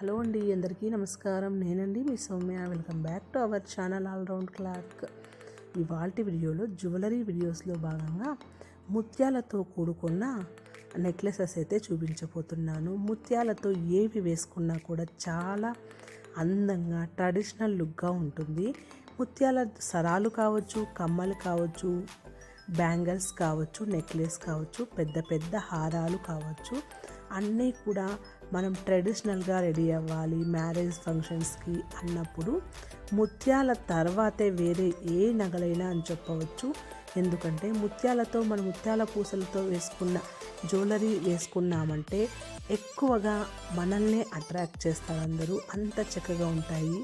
Hello అండి అందరికీ నమస్కారం. నేనండి మీ Soumya. Welcome back to our channel all round clock. ఇవాల్టి వీడియోలో జ్యువెలరీ వీడియోస్లో భాగంగా ముత్యాలతో కూడుకున్న నెక్లెసెస్ అయితే చూపించబోతున్నాను. ముత్యాలతో ఏవి వేసుకున్నా కూడా చాలా అందంగా ట్రెడిషనల్ లుక్గా ఉంటుంది. ముత్యాల సరాలు కావచ్చు కమ్మలు కావచ్చు బ్యాంగిల్స్ కావచ్చు నెక్లెస్ కావచ్చు పెద్ద పెద్ద హారాలు కావచ్చు. అన్నీ కూడా మనం ట్రెడిషనల్గా రెడీ అవ్వాలి మ్యారేజ్ ఫంక్షన్స్కి అన్నప్పుడు ముత్యాల తర్వాతే వేరే ఏ నగలైనా అని చెప్పవచ్చు. ఎందుకంటే ముత్యాలతో మన ముత్యాల పూసలతో వేసుకున్న జ్యువెలరీ వేసుకున్నామంటే ఎక్కువగా మనల్నే అట్రాక్ట్ చేస్తారు అందరూ అంత చక్కగా ఉంటాయి.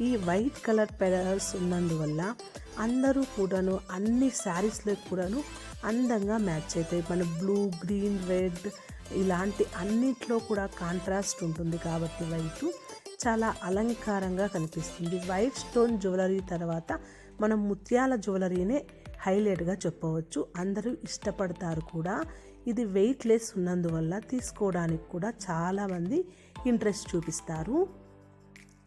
ఈ వైట్ కలర్ పెడల్స్ ఉన్నందువల్ల అందరూ కూడాను అన్ని శారీస్లో కూడాను అందంగా మ్యాచ్ అవుతాయి. మన బ్లూ గ్రీన్ రెడ్ ఇలాంటి అన్నిట్లో కూడా కాంట్రాస్ట్ ఉంటుంది కాబట్టి వైట్ చాలా అలంకారంగా కనిపిస్తుంది. వైట్ స్టోన్ జ్యువెలరీ తర్వాత మనం ముత్యాల జ్యువెలరీనే హైలైట్గా చెప్పవచ్చు. అందరూ ఇష్టపడతారు కూడా. ఇది వెయిట్ లెస్ ఉన్నందువల్ల తీసుకోవడానికి కూడా చాలామంది ఇంట్రెస్ట్ చూపిస్తారు.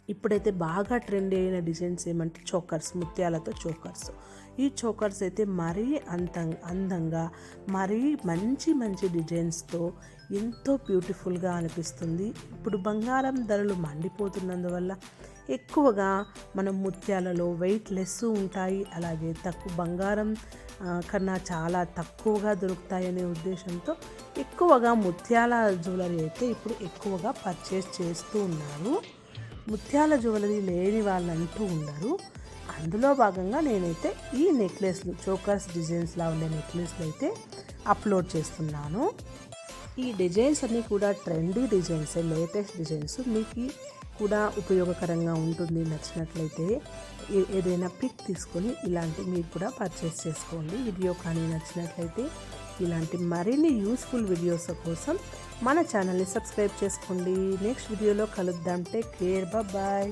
ఇప్పుడైతే బాగా ట్రెండ్ అయిన డిజైన్స్ ఏమంటే చోకర్స్ ముత్యాలతో చోకర్స్. ఈ చోకర్స్ అయితే మరీ అంత అందంగా మరీ మంచి మంచి డిజైన్స్తో ఎంతో బ్యూటిఫుల్గా అనిపిస్తుంది. ఇప్పుడు బంగారం ధరలు మండిపోతున్నందువల్ల ఎక్కువగా మనం ముత్యాలలో వెయిట్ లెస్ ఉంటాయి. అలాగే తక్కువ బంగారం కన్నా చాలా తక్కువగా దొరుకుతాయనే ఉద్దేశంతో ఎక్కువగా ముత్యాల జ్యువెలరీ అయితే ఇప్పుడు ఎక్కువగా పర్చేస్ చేస్తూ ఉన్నారు. ముత్యాల జ్యువెలరీ లేని వాళ్ళంటూ ఉండరు. అందులో భాగంగా నేనైతే ఈ నెక్లెస్లు చోకర్స్ డిజైన్స్లా ఉండే నెక్లెస్లు అయితే అప్లోడ్ చేస్తున్నాను. ఈ డిజైన్స్ అన్నీ కూడా ట్రెండీ డిజైన్స్ లేటెస్ట్ డిజైన్స్. మీకు కూడా ఉపయోగకరంగా ఉంటుంది నచ్చినట్లయితే. ఏదైనా పిక్ తీసుకొని ఇలాంటి మీరు కూడా పర్చేస్ చేసుకోండి. వీడియో కానీ నచ్చినట్లయితే ఇలాంటి మరిన్ని యూస్ఫుల్ వీడియోస్ కోసం మన ఛానల్ని సబ్స్క్రైబ్ చేసుకోండి. నెక్స్ట్ వీడియోలో కలుద్దాం. Take care bye